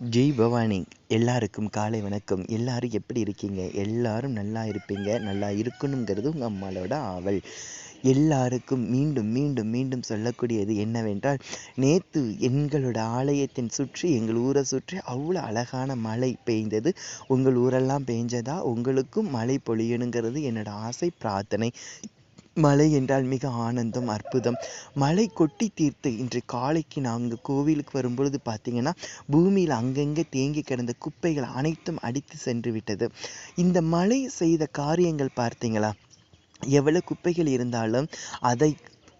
ஜெய் பவானி எல்லாருக்கும் காலை வணக்கம். எல்லாரும் எப்படி இருக்கீங்க? எல்லாரும் நல்லா இருப்பீங்க. நல்லா இருக்கணுங்கிறது உங்கள் அம்மாவோட ஆவல். எல்லாருக்கும் மீண்டும் மீண்டும் மீண்டும் சொல்லக்கூடியது என்னவென்றால் நேற்று எங்களோட ஆலயத்தின் சுற்றி எங்கள் ஊரை சுற்றி அவ்வளோ அழகான மழை பெய்ந்தது. உங்கள் ஊரெல்லாம் பெய்ஞ்சதா உங்களுக்கும் மழை பொழியணுங்கிறது என்னோட ஆசை பிரார்த்தனை. மலை என்றால் மிக ஆனந்தம் அற்புதம். மலை கொட்டி தீர்த்து இன்று காலைக்கு நாங்கள் கோவிலுக்கு வரும்பொழுது பார்த்தீங்கன்னா பூமியில் அங்கங்கே தேங்கி கிடந்த குப்பைகள் அனைத்தும் அடித்து சென்று விட்டது. இந்த மழை செய்த காரியங்கள் பார்த்தீங்களா? எவ்வளவு குப்பைகள் இருந்தாலும் அதை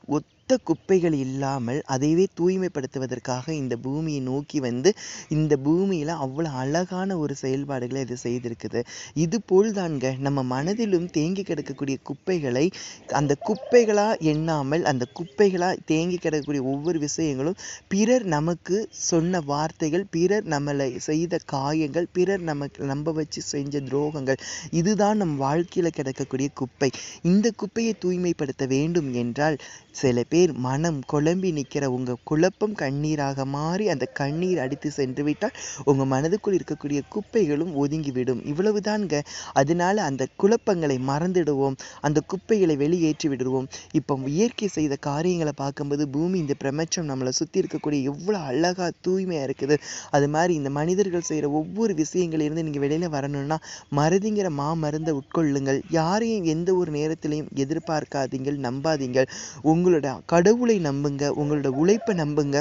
ஒத் மொத்த குப்பைகள் இல்லாமல் அதைவே தூய்மைப்படுத்துவதற்காக இந்த பூமியை நோக்கி வந்து இந்த பூமியில் அவ்வளோ அழகான ஒரு செயல்பாடுகளை இது செய்திருக்குது. இது போல் தான்க நம்ம மனதிலும் தேங்கி கிடக்கக்கூடிய குப்பைகளை அந்த குப்பைகளாக எண்ணாமல் அந்த குப்பைகளாக தேங்கி கிடக்கக்கூடிய ஒவ்வொரு விஷயங்களும் பிறர் நமக்கு சொன்ன வார்த்தைகள் பிறர் நம்மளை செய்த காயங்கள் பிறர் நமக்கு நம்ப வச்சு செஞ்ச துரோகங்கள் இதுதான் நம் வாழ்க்கையில் கிடக்கக்கூடிய குப்பை. இந்த குப்பையை தூய்மைப்படுத்த வேண்டும் என்றால் சில பேர் மனம் குழம்பி நிற்கிற உங்கள் குழப்பம் கண்ணீராக மாறி அந்த கண்ணீர் அடித்து சென்று விட்டால் உங்கள் மனதுக்குள் இருக்கக்கூடிய குப்பைகளும் ஒதுங்கிவிடும். இவ்வளவுதான்ங்க. அதனால அந்த குழப்பங்களை மறந்துடுவோம். அந்த குப்பைகளை வெளியேற்றி விடுவோம். இப்போ இயற்கை செய்த காரியங்களை பார்க்கும்போது பூமி இந்த பிரபஞ்சம் நம்மளை சுற்றி இருக்கக்கூடிய எவ்வளோ அழகாக தூய்மையாக இருக்குது. அது மாதிரி இந்த மனிதர்கள் செய்கிற ஒவ்வொரு விஷயங்களிலிருந்து நீங்கள் வெளியில் வரணும்னா மருதிங்கிற மா மருந்தை உட்கொள்ளுங்கள். யாரையும் எந்த ஒரு நேரத்திலையும் எதிர்பார்க்காதீங்கள் நம்பாதீங்கள். உங்களோட கடவுளை நம்புங்க உங்களோட உழைப்பை நம்புங்க.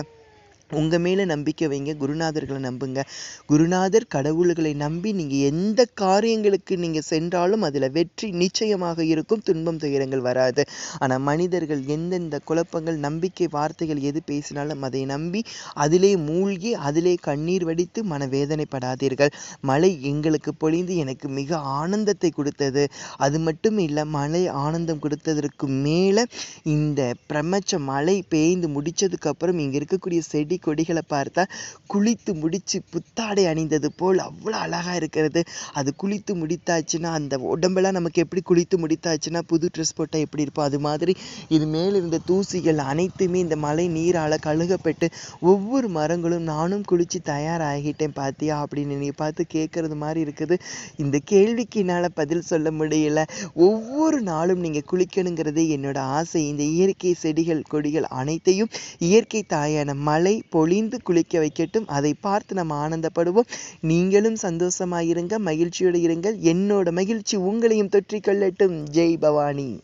உங்கள் மேலே நம்பிக்கை வைங்க குருநாதர்களை நம்புங்க. குருநாதர் கடவுள்களை நம்பி நீங்கள் எந்த காரியங்களுக்கு நீங்கள் சென்றாலும் அதில் வெற்றி நிச்சயமாக இருக்கும் துன்பம் துயரங்கள் வராது. ஆனால் மனிதர்கள் எந்தெந்த குழப்பங்கள் நம்பிக்கை வார்த்தைகள் எது பேசினாலும் அதை நம்பி அதிலே மூழ்கி அதிலே கண்ணீர் வடித்து மனவேதனைப்படாதீர்கள். மழை எங்களுக்கு பொழிந்து எனக்கு மிக ஆனந்தத்தை கொடுத்தது. அது மட்டும் இல்லை மழை ஆனந்தம் கொடுத்ததற்கு மேலே இந்த பிரமச்ச மழை பெய்ந்து முடித்ததுக்கப்புறம் இங்கே இருக்கக்கூடிய செடி கொடிகளை பார்த்தா குளித்து முடித்து புத்தாடை அணிந்தது போல் அவ்வளோ அழகாக இருக்கிறது. அது குளித்து முடித்தாச்சுன்னா அந்த உடம்பெல்லாம் நமக்கு எப்படி குளித்து முடித்தாச்சுன்னா புது ட்ரெஸ் போட்டால் எப்படி இருப்போம்? அது மாதிரி இது மேலே இருந்த தூசிகள் அனைத்துமே இந்த மழை நீரால் கழுகப்பட்டு ஒவ்வொரு மரங்களும் நானும் குளித்து தயாராகிட்டேன். பார்த்தியா அப்படின்னு நீ பார்த்து கேட்குறது மாதிரி இருக்குது. இந்த கேள்விக்கு என்னால் பதில் சொல்ல முடியல. ஒவ்வொரு நாளும் நீங்கள் குளிக்கணுங்கிறதே என்னோட ஆசை. இந்த இயற்கை செடிகள் கொடிகள் அனைத்தையும் இயற்கை தாயான மழை பொழிந்து குளிக்க வைக்கட்டும். அதை பார்த்து நம்ம ஆனந்தப்படுவோம். நீங்களும் சந்தோஷமாயிருங்க மகிழ்ச்சியோடு இருங்கள். என்னோட மகிழ்ச்சி உங்களையும் தொற்றிக்கொள்ளட்டும். ஜெய் பவானி.